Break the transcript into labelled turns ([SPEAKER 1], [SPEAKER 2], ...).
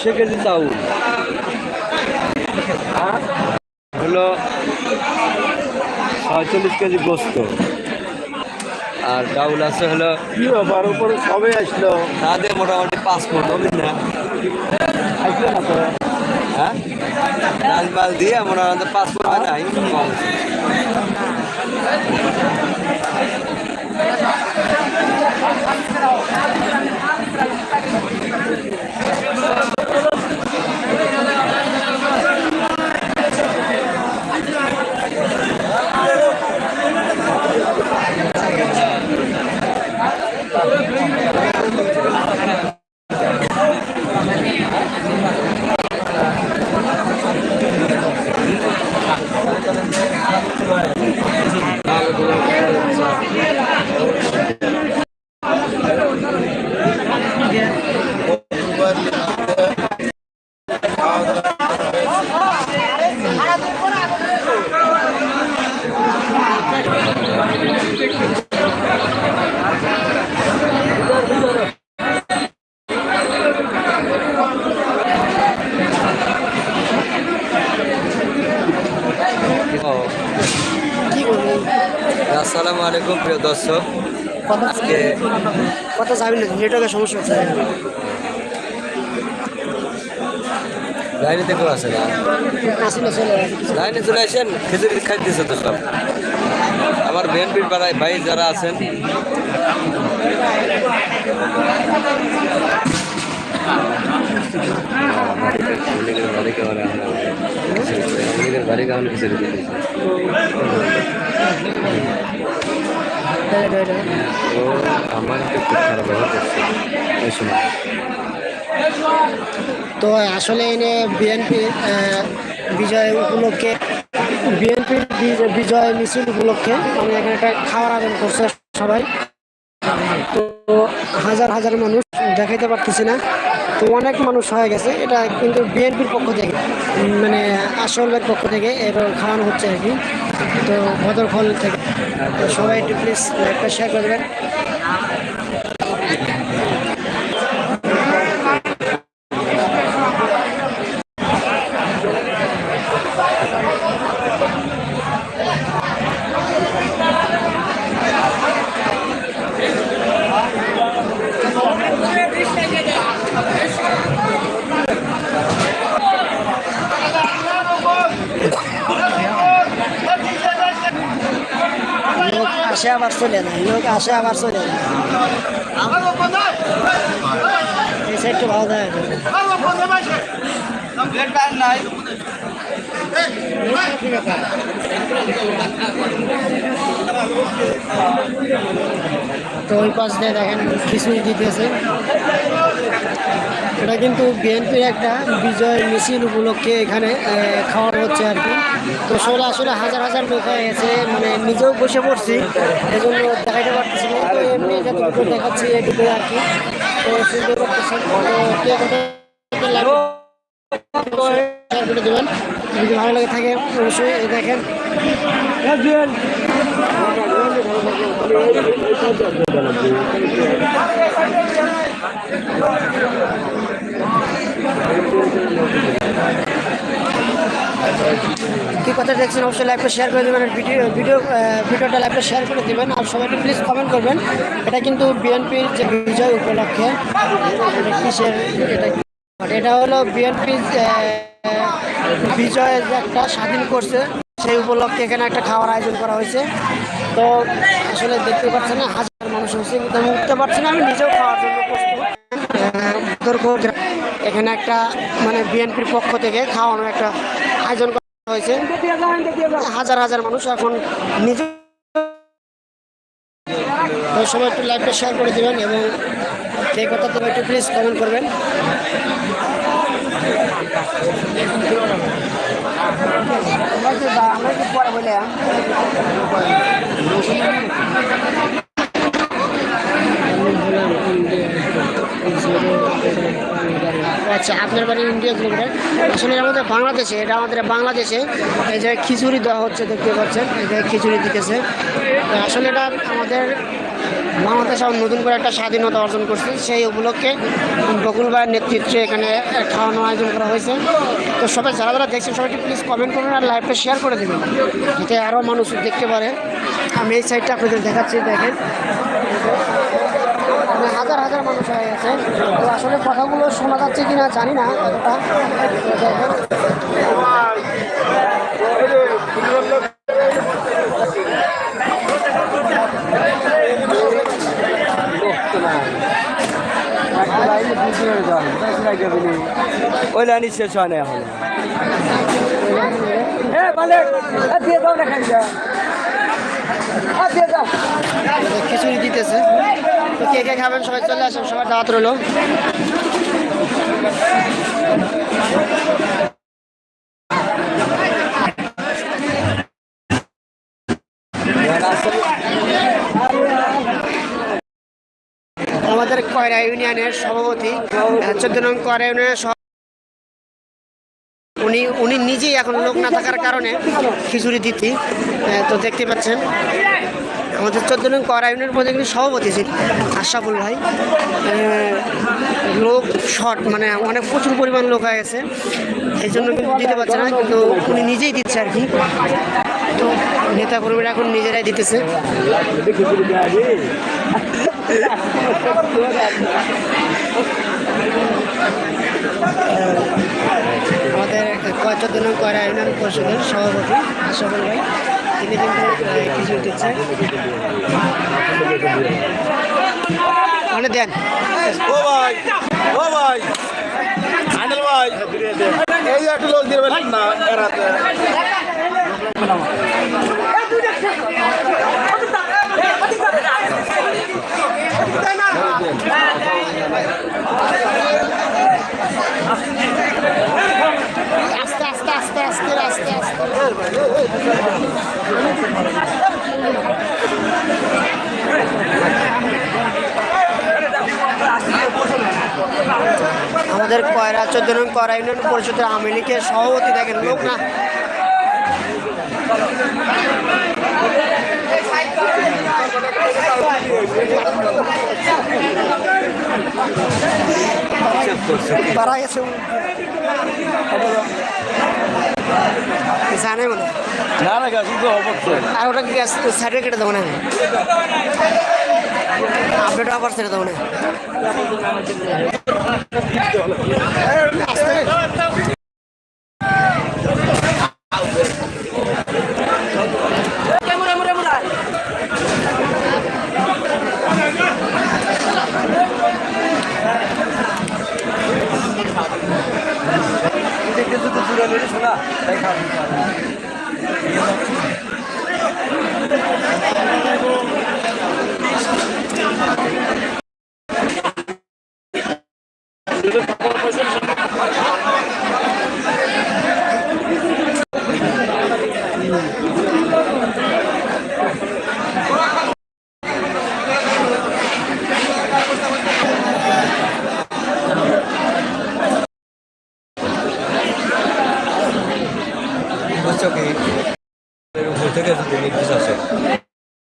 [SPEAKER 1] দুশো কেজি চাউল। হলো ছয়চল্লিশ কেজি গোস্ত। আর ডাউল আছে হলো
[SPEAKER 2] কি ব্যাপার? উপরে সবে আসলো।
[SPEAKER 1] তাদের মোটামুটি পাঁচ ফুট হবে না?
[SPEAKER 2] আসলো না তো?
[SPEAKER 1] হ্যাঁ? ডাল মাল দিয়ে মোটামুটি পাঁচ ফুট হয় না? একটু কম। আসসালামু আলাইকুম প্রিয় দর্শক। আজকে
[SPEAKER 3] কথা যাবি না নেটওয়ার্কের সমস্যা হচ্ছে।
[SPEAKER 1] লাইনে না
[SPEAKER 3] আসি না।
[SPEAKER 1] লাইনে চলে আসেন খাই দিছে তো সব আমার বিএনপির পাড়ায় ভাই যারা আছেন বাড়ি। ও, আমার খুব খারাপ সময়
[SPEAKER 3] তো আসলে এনে বিএনপি বিজয় উপলক্ষে বিএনপির বিজয় মিছিল উপলক্ষে আমি এখানে একটা খাওয়ার আয়োজন করছে সবাই। তো হাজার হাজার মানুষ দেখাইতে পারতেছি না। তো অনেক মানুষ হয়ে গেছে, এটা কিন্তু বিএনপির পক্ষ থেকে মানে আসলের পক্ষ থেকে এবার খাওয়ানো হচ্ছে আর কি। তো বদরফল থেকে, তো সবাই একটু প্লিজ লাইভটা শেয়ার করে দেবেন লোক আসে আবার চলে যায় লোক আসে আবার চলে যায় এই সাইডটা ভালো দেখা তো ওই পাশ দিয়ে দেখেন খিচুড়ি দিতেছে। এটা কিন্তু বিএনপির একটা বিজয় মিছিল উপলক্ষে এখানে আহ, খাওয়ানো হচ্ছে আর কি। তো সবাই আসলে হাজার হাজার লোক হয়ে গেছে মানে নিজেও বসে পড়ছি এজন্য দেখাইতে পারতেছি না। তো এমনি যতটুকু দেখাচ্ছি এটুকু আর কি। তো শুনতে পারতেছি তো দেবেন। যদি ভালো লাগে থাকে অবশ্যই দেখেন। কি কথা দেখছেন? অবশ্যই লাইভটা শেয়ার করে দেবেন ভিডিও ভিডিও ভিডিওটা লাইভটা শেয়ার করে দেবেন। আর সবাইকে প্লিজ কমেন্ট করবেন। এটা কিন্তু বিএনপির যে বিজয় উপলক্ষে। এটা কিসের, এটা হলো বিএনপি বিজয় একটা স্বাধীন করছে। সেই উপলক্ষে এখানে একটা খাওয়ার আয়োজন করা হয়েছে। তো আসলে দেখতে পাচ্ছেন না, হাজার মানুষ হয়েছে, কিন্তু আমি উঠতে পারছি না, আমি নিজেও খাওয়ার জন্য এখানে একটা মানে বিএনপির পক্ষ থেকে খাওয়ানোর একটা আয়োজন করা হয়েছে। হাজার হাজার মানুষ এখন নিজে সবাই একটু লাইভটা শেয়ার করে দেবেন এবং সেই কথা তো একটু প্লিজ কমেন্ট করবেন। আচ্ছা আপনার বাড়ি ইন্ডিয়া কিলোমিটার আসলে আমাদের বাংলাদেশে, এটা আমাদের বাংলাদেশে এই যে খিচুড়ি দেওয়া হচ্ছে, দেখতে পাচ্ছেন, এই যে খিচুড়ি দিতেছে। আসলে এটা আমাদের বাংলাদেশ আবার নতুন করে একটা স্বাধীনতা অর্জন করছে। সেই উপলক্ষে বকুল ভাইয়ের নেতৃত্বে এখানে খাওয়ানো আয়োজন করা হয়েছে। তো সবাই যারা যারা দেখছেন সবাইকে প্লিজ কমেন্ট করুন আর লাইভটা শেয়ার করে দেবেন। যাতে আরও মানুষ দেখতে পারে। আমি এই সাইডটা আপনাদের দেখাচ্ছি, দেখেন। মানে হাজার হাজার মানুষ হয়ে গেছে। তো আসলে কথাগুলো শোনা যাচ্ছে কিনা জানি না এতটা।
[SPEAKER 1] ওই লাইনই শেষ হয় না এখন
[SPEAKER 3] খিচুড়ি দিতেছে কে কে খাবেন সবাই চলে আসেন সবার দাওয়াত রইল আমাদের কয়রা ইউনিয়নের সভাপতি চোদ্দ নং কয়রা ইউনিয়নের উনি উনি নিজেই এখন লোক না থাকার কারণে খিচুড়ি দিতি তো দেখতে পাচ্ছেন, আমাদের চোদ্দ নং কয়রা ইউনিয়নের মধ্যে কিন্তু সভাপতি ছিল আশরাফুল ভাই। লোক শর্ট মানে অনেক প্রচুর পরিমাণ লোক হয়ে গেছে। এই জন্য কিন্তু দিতে পারছে না, কিন্তু উনি নিজেই দিচ্ছে আর কি। তো নেতা কর্মীরা এখন নিজেরাই দিতেছে। আমাদের চোদ্দ নং কয়রা ইউনিয়ন পরিষদের সভাপতি আশরাফুল ভাই। তিনি কিন্তু কিছু দিচ্ছে। মানে দেন।
[SPEAKER 2] ও ভাই ও ভাই। এই একটু লোক দিয়ে না এরাতে
[SPEAKER 3] আমাদের কয়রা চোদ্দ নং কয়রা ইউনিয়ন পরিষদের আওয়ামী লীগের সভাপতি দেখেন লোক না। তারা গেছে জানে মনে।
[SPEAKER 2] না না গাছ তো। অবশ্যই
[SPEAKER 3] আর ওটা গ্যাস সাইডে কেটে দেবো না আপডেট আবার ছেড়ে দেবো না